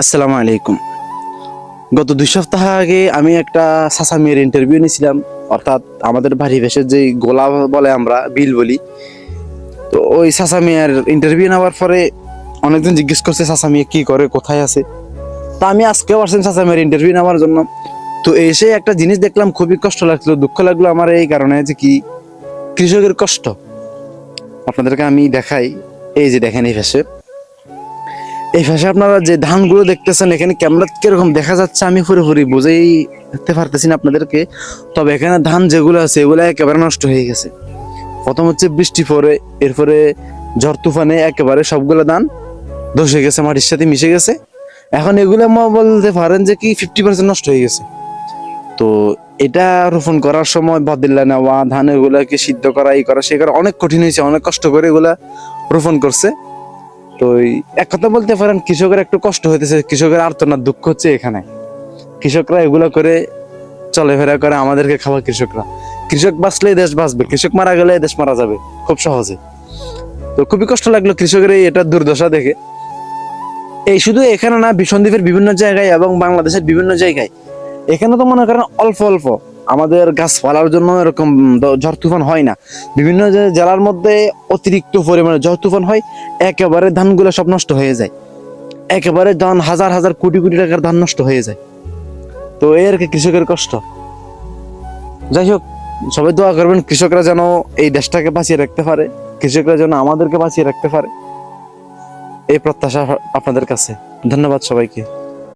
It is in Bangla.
আসসালামু আলাইকুম। গত দুই সপ্তাহ আগে আমি একটা সাসা মেয়ের ইন্টারভিউ নিয়েছিলাম। অর্থাৎ আমাদের বাড়ি ভেসের যে গোলা বলে আমরা, বিল বলি। তো ওই সাসা ইন্টারভিউ নেওয়ার পরে অনেকজন জিজ্ঞেস করছে, সাসা মেয়ে কি করে? কোথায় আছে? তা আমি আজকেও আসছেন সাসা মেয়ের ইন্টারভিউ নেওয়ার জন্য। তো এসে একটা জিনিস দেখলাম, খুবই কষ্ট লাগছিল দুঃখ লাগল আমার এই কারণে যে কি কৃষকের কষ্ট। আপনাদেরকে আমি দেখাই। এই যে দেখেন এই ভেসে এই ভাষা আপনারা যে ধানগুলো দেখতেছেন, এখানে ক্যামেরা কীরকম দেখা যাচ্ছে আমি পুরোপুরি বুঝেই দেখতে পারতেছি না আপনাদেরকে। তবে এখানে ধান যেগুলো আছে, এগুলো একেবারে নষ্ট হয়ে গেছে। প্রথম হচ্ছে বৃষ্টি পরে, এরপরে ঝড় তুফানে একেবারে সবগুলো ধান ধসে গেছে, মাটির সাথে মিশে গেছে। এখন এগুলো মা বলতে পারেন যে কি ফিফটি পার্সেন্ট নষ্ট হয়ে গেছে। তো এটা রোপণ করার সময় বাদিল্লা নেওয়া, ধান এগুলাকে সিদ্ধ করা এই করা, সে করা অনেক কঠিন হয়েছে, অনেক কষ্ট করে এগুলা রোপণ করছে। তো এক কথা বলতে পারেন, কৃষকের একটু কষ্ট হইতেছে, কৃষকের আর্তনার দুঃখ হচ্ছে এখানে। কৃষকরা এগুলো করে চলাফেরা করে, আমাদেরকে খাওয়া কৃষকরা। কৃষক বাঁচলে দেশ বাঁচবে, কৃষক মারা গেলে দেশ মারা যাবে, খুব সহজে। তো খুবই কষ্ট লাগল কৃষকের এই এটা দুর্দশা দেখে। এই শুধু এখানে না সন্দ্বীপের বিভিন্ন জায়গায় এবং বাংলাদেশের বিভিন্ন জায়গায়। এখানে তো মনে করেন অল্প অল্প। আমাদের গাছপালার জন্য এরকম ঝড় তুফান হয় না। বিভিন্ন জেলার মধ্যে অতিরিক্ত পরিমাণে ঝড় তুফান হয়, একেবারে ধানগুলো সব নষ্ট হয়ে যায়। একেবারে ধান, হাজার হাজার কোটি কোটি টাকার ধান নষ্ট হয়ে যায়। তো কি কৃষকের কষ্ট? যাই হোক, সবাই দোয়া করবেন কৃষকরা যেন এই দেশটাকে বাঁচিয়ে রাখতে পারে, কৃষকরা যেন আমাদেরকে বাঁচিয়ে রাখতে পারে। এই প্রত্যাশা আপনাদের কাছে। ধন্যবাদ সবাইকে।